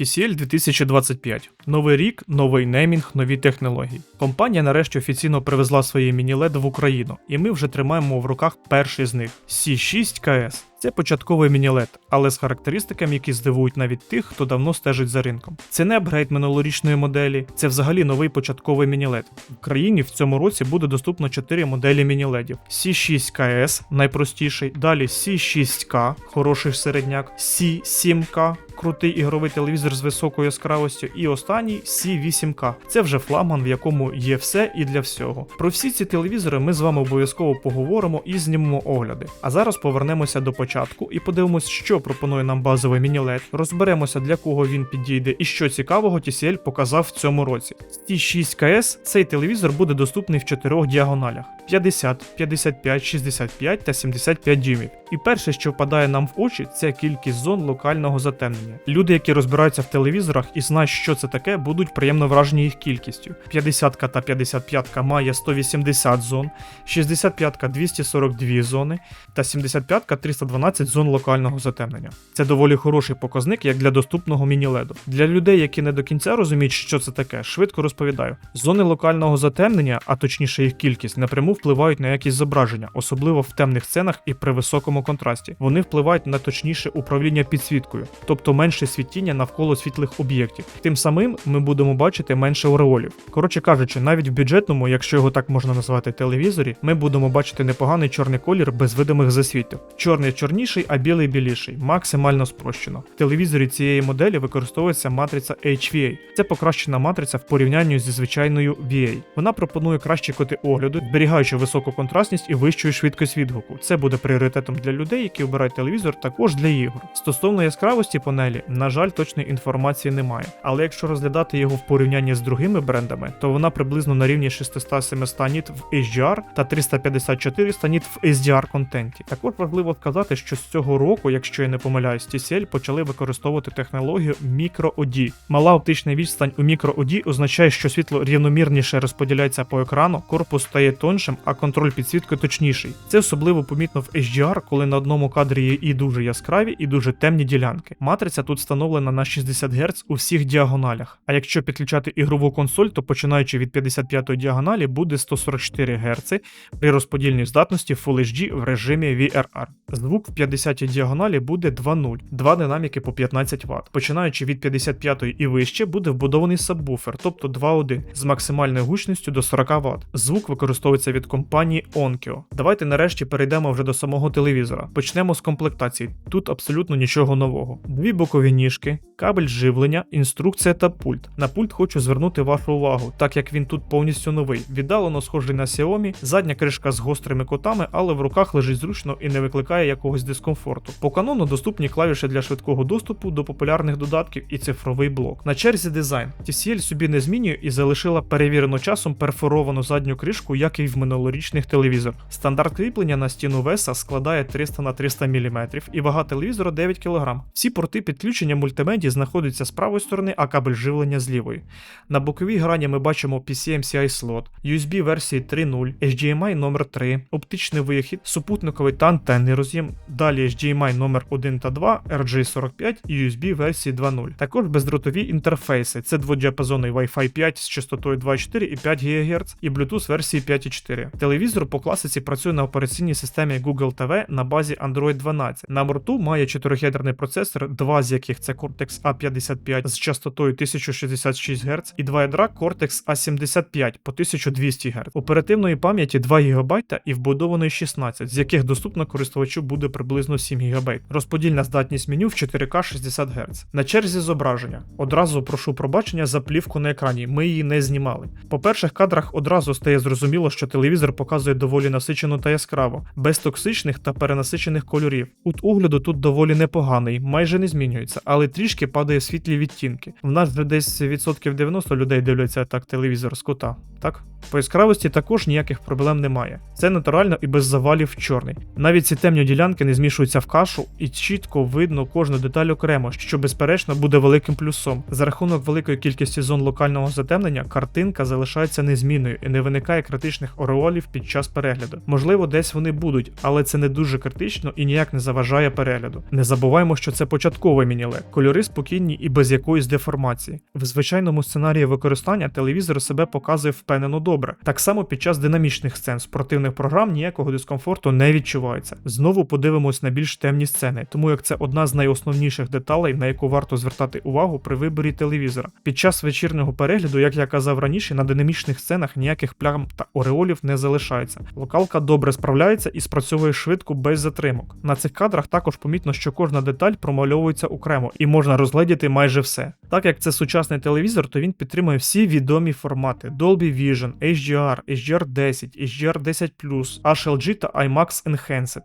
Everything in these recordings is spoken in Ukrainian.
TCL 2025. Новий рік, новий неймінг, нові технології. Компанія нарешті офіційно привезла свої міні-LED в Україну, і ми вже тримаємо в руках перший з них C6KS. Це початковий міні-LED, але з характеристиками, які здивують навіть тих, хто давно стежить за ринком. Це не апгрейд минулорічної моделі, це взагалі новий початковий міні-LED. В країні в цьому році буде доступно 4 моделі міні-ледів. C6KS найпростіший, далі C6K, хороший середняк, C7K, крутий ігровий телевізор з високою яскравостю, і останній C8K. Це вже флагман, в якому є все і для всього. Про всі ці телевізори ми з вами обов'язково поговоримо і знімемо огляди. А зараз повернемося до початку і подивимось, що пропонує нам базовий міні-LED, розберемося для кого він підійде і що цікавого TCL показав в цьому році. T6KS цей телевізор буде доступний в чотирьох діагоналях: 50, 55, 65 та 75 дюймів. І перше, що впадає нам в очі, це кількість зон локального затемнення. Люди, які розбираються в телевізорах і знають, що це таке, будуть приємно вражені їх кількістю. 50 та 55 має 180 зон, 65 242 зони та 75 312 зон локального затемнення. Це доволі хороший показник як для доступного міні-леду. Для людей, які не до кінця розуміють, що це таке, швидко розповідаю. Зони локального затемнення, а точніше їх кількість, напряму впливають на якість зображення, особливо в темних сценах і при високому контрасті. Вони впливають на точніше управління підсвіткою, тобто менше світіння навколо світлих об'єктів. Тим самим ми будемо бачити менше ореолів. Коротше кажучи, навіть в бюджетному, якщо його так можна назвати, телевізорі, ми будемо бачити непоганий чорний колір без видимих засвітів. Чорний чорніший, а білий біліший, максимально спрощено. В телевізорі цієї моделі використовується матриця HVA. Це покращена матриця в порівнянні зі звичайною VA. Вона пропонує кращі коти огляду, зберігаючи високу контрастність і вищу швидкість відгуку. Це буде пріоритетом для людей, які обирають телевізор, також для ігор. Стосовно яскравості панелі, на жаль, точної інформації немає. Але якщо розглядати його в порівнянні з другими брендами, то вона приблизно на рівні 600-700 ніт в HDR та 350-400 ніт в SDR контенті. Також важливо сказати, що з цього року, якщо я не помиляюсь, TCL почали використовувати технологію Micro-OD. Мала оптична відстань у Micro-OD означає, що світло рівномірніше розподіляється по екрану, корпус стає тоншим, а контроль підсвітки точніший. Це особливо помітно в HDR, коли на одному кадрі є і дуже яскраві, і дуже темні ділянки. Матриця тут встановлена на 60 Гц у всіх діагоналях. А якщо підключати ігрову консоль, то починаючи від 55-ї діагоналі буде 144 Гц при розподільній здатності Full HD в режимі VRR. Звук в 50-й діагоналі буде 2.0, два динаміки по 15 Вт. Починаючи від 55-ї і вище буде вбудований сабвуфер, тобто 2.1 з максимальною гучністю до 40 Вт. Звук використовується від компанії Onkyo. Давайте нарешті перейдемо вже до самого телевізора. Почнемо з комплектації. Тут абсолютно нічого нового. Дві бокові ніжки, кабель живлення, інструкція та пульт. На пульт хочу звернути вашу увагу, так як він тут повністю новий. Віддалено схожий на Xiaomi, задня кришка з гострими кутами, але в руках лежить зручно і не викликає якогось дискомфорту. По канону доступні клавіші для швидкого доступу до популярних додатків і цифровий блок. На черзі дизайн. TCL собі не змінює і залишила перевірену часом перфоровану задню кришку, як і в минулорічних телевізор. Стандарт кріплення на стіну веса складає 300 на 300 мм і вага телевізора 9 кг. Всі порти підключення мультимедії знаходяться з правої сторони, а кабель живлення з лівої. На боковій грані ми бачимо PCMCI слот, USB версії 3.0, HDMI номер 3, оптичний вихід, супутниковий та антенний роз'єм, далі HDMI номер 1 та 2, RJ45 і USB версії 2.0. Також бездротові інтерфейси. Це дводіапазонний Wi-Fi 5 з частотою 2.4 і 5 ГГц і Bluetooth версії 5.4. Телевізор по класиці працює на операційній системі Google TV на базі Android 12. На борту має чотирьохядерний процесор, два з яких це Cortex A55 з частотою 1066 Гц і два ядра Cortex A75 по 1200 Гц. Оперативної пам'яті 2 ГБ і вбудованої 16, з яких доступно користувачу буде приблизно 7 ГБ. Розподільна здатність меню в 4К 60 Гц. На черзі зображення. Одразу прошу пробачення за плівку на екрані. Ми її не знімали. По перших кадрах одразу стає зрозуміло, що телевізор показує доволі насичено та яскраво, без токсичних та перенасичених кольорів. Кут огляду тут доволі непоганий, майже не змінюється, але трішки падає світлі відтінки. В нас вже десь відсотків 90 людей дивляться так телевізор з кута. Так? По яскравості також ніяких проблем немає. Це натурально і без завалів чорний. Навіть ці темні ділянки не змішуються в кашу, і чітко видно кожну деталь окремо, що безперечно буде великим плюсом. За рахунок великої кількості зон локального затемнення картинка залишається незмінною і не виникає критичних ореолів ореолів під час перегляду. Можливо, десь вони будуть, але це не дуже критично і ніяк не заважає перегляду. Не забуваємо, що це початкове мініле, кольори спокійні і без якоїсь деформації. В звичайному сценарії використання телевізор себе показує впевнено добре. Так само під час динамічних сцен спортивних програм ніякого дискомфорту не відчувається. Знову подивимось на більш темні сцени, тому як це одна з найосновніших деталей, на яку варто звертати увагу при виборі телевізора. Під час вечірнього перегляду, як я казав раніше, на динамічних сценах ніяких плям та ореолів не залишається. Локалка добре справляється і спрацьовує швидко без затримок. На цих кадрах також помітно, що кожна деталь промальовується окремо і можна розгледіти майже все. Так як це сучасний телевізор, то він підтримує всі відомі формати: Dolby Vision, HDR, HDR10, HDR10+, HLG та IMAX Enhanced.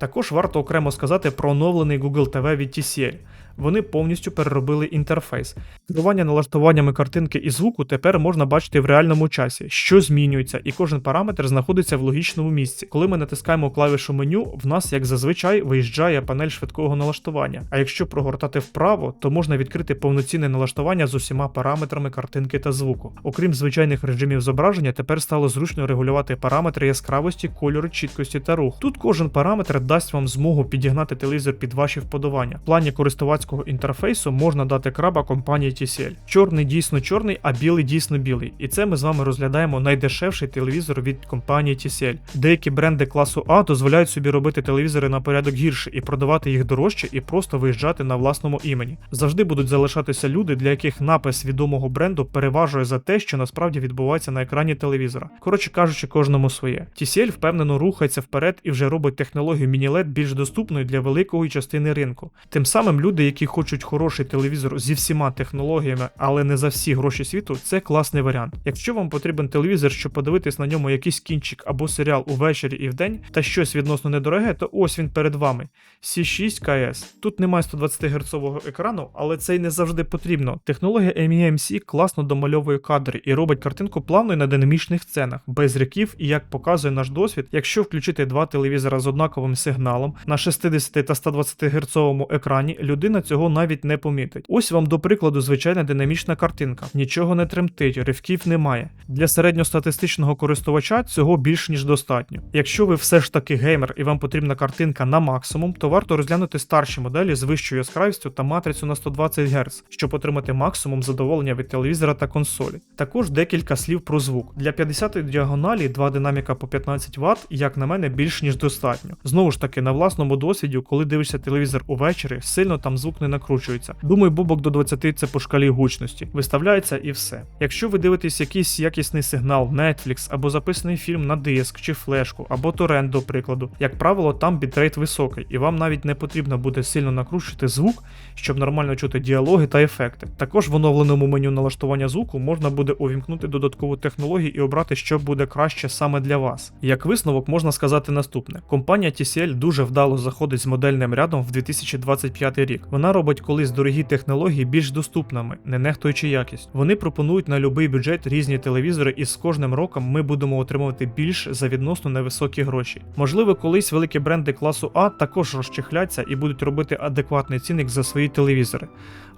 Також варто окремо сказати про оновлений Google TV від TCL. Вони повністю переробили інтерфейс. Керування налаштуваннями картинки і звуку тепер можна бачити в реальному часі, що змінюється, і кожен параметр знаходиться в логічному місці. Коли ми натискаємо клавішу меню, в нас, як зазвичай, виїжджає панель швидкого налаштування. А якщо прогортати вправо, то можна відкрити повноцінне налаштування з усіма параметрами картинки та звуку. Окрім звичайних режимів зображення, тепер стало зручно регулювати параметри яскравості, кольору, чіткості та руху. Тут кожен параметр дасть вам змогу підігнати телевізор під ваші вподобання. В плані користувацького інтерфейсу можна дати краба компанії TCL. Чорний дійсно чорний, а білий дійсно білий. І це ми з вами розглядаємо найдешевший телевізор від компанії TCL. Деякі бренди класу А дозволяють собі робити телевізори на порядок гірше і продавати їх дорожче і просто виїжджати на власному імені. Завжди будуть залишатися люди, для яких напис відомого бренду переважує за те, що насправді відбувається на екрані телевізора. Коротше кажучи, кожному своє. TCL впевнено рухається вперед і вже робить технологію міні-LED більш доступною для великої частини ринку. Тим самим люди, які хочуть хороший телевізор зі всіма технологіями, але не за всі гроші світу, це класний варіант. Якщо вам потрібен телевізор, щоб подивитись на ньому якийсь кінчик або серіал увечері і вдень, та щось відносно недороге, то ось він перед вами. C6 KS. Тут немає 120 Гц екрану, але це й не завжди потрібно. Технологія MEMC класно домальовує кадри і робить картинку плавною на динамічних сценах, без ряків і як показує наш досвід, якщо включити два телевізора з однаковим сигналом на 60 та 120 Гц екрані, людина цього навіть не помітить. Ось вам до прикладу звичайна динамічна картинка. Нічого не тремтить, ривків немає. Для середньостатистичного користувача цього більш ніж достатньо. Якщо ви все ж таки геймер і вам потрібна картинка на максимум, то варто розглянути старші моделі з вищою яскравістю та матрицю на 120 Гц, щоб отримати максимум задоволення від телевізора та консолі. Також декілька слів про звук. Для 50-ї діагоналі два динаміка по 15 Вт, як на мене, більш ніж достатньо. Знову ж таки, на власному досвіді, коли дивишся телевізор увечері, сильно там звук не накручується. Думаю, бубок до 20 це по шкалі гучності. Виставляється і все. Якщо ви дивитесь якийсь якісний сигнал, Netflix або записаний фільм на диск чи флешку, або торрент, до прикладу, як правило, там бітрейт високий, і вам навіть не потрібно буде сильно накручувати звук, щоб нормально чути діалоги та ефекти. Також в оновленому меню налаштування звуку можна буде увімкнути додаткову технологію і обрати, що буде краще саме для вас. Як висновок можна сказати наступне: компанія TCL дуже вдало заходить з модельним рядом в 2025 рік. Вона робить колись дорогі технології більш доступними, не нехтуючи якість. Вони пропонують на будь-який бюджет різні телевізори, і з кожним роком ми будемо отримувати більш за відносно невисокі гроші. Можливо, колись великі бренди класу А також розчехляться і будуть робити адекватний цінник за свої телевізори.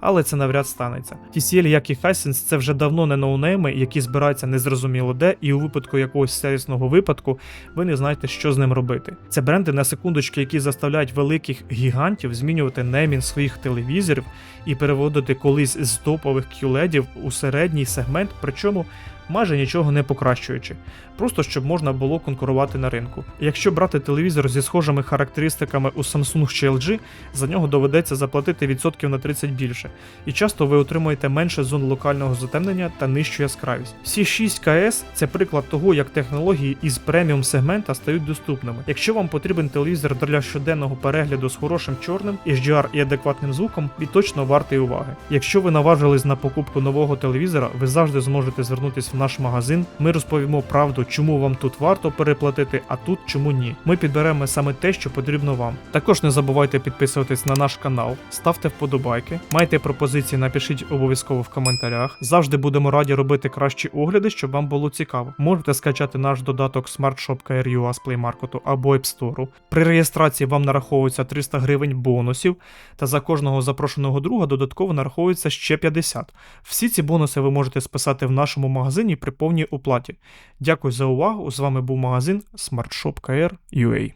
Але це навряд станеться. TCL, як і Hisense, це вже давно не ноунейми, які збираються незрозуміло де, і у випадку якогось сервісного випадку ви не знаєте, що з ним робити. Це бренди на секундочки, які заставляють великих гігантів змінювати неймінг своїх телевізорів і переводити колись з топових QLED у середній сегмент, причому майже нічого не покращуючи, просто щоб можна було конкурувати на ринку. Якщо брати телевізор зі схожими характеристиками у Samsung чи LG, за нього доведеться заплатити відсотків на 30 більше, і часто ви отримуєте менше зон локального затемнення та нижчу яскравість. C6 KS це приклад того, як технології із преміум сегмента стають доступними. Якщо вам потрібен телевізор для щоденного перегляду з хорошим чорним, HDR і адекватним звуком, він точно вартий уваги. Якщо ви наважились на покупку нового телевізора, ви завжди зможете звернутися в наш магазин. Ми розповімо правду, чому вам тут варто переплатити, а тут чому ні. Ми підберемо саме те, що потрібно вам. Також не забувайте підписуватись на наш канал, ставте вподобайки, майте пропозиції, напишіть обов'язково в коментарях. Завжди будемо раді робити кращі огляди, щоб вам було цікаво. Можете скачати наш додаток Smart з Play Market або App Store. При реєстрації вам нараховується 300 гривень бонусів, та за кожного запрошеного друга додатково нараховується ще 50. Всі ці бонуси ви можете списати в нашому магазині при повній оплаті. За увагу. З вами був магазин SmartShop.KR.UA.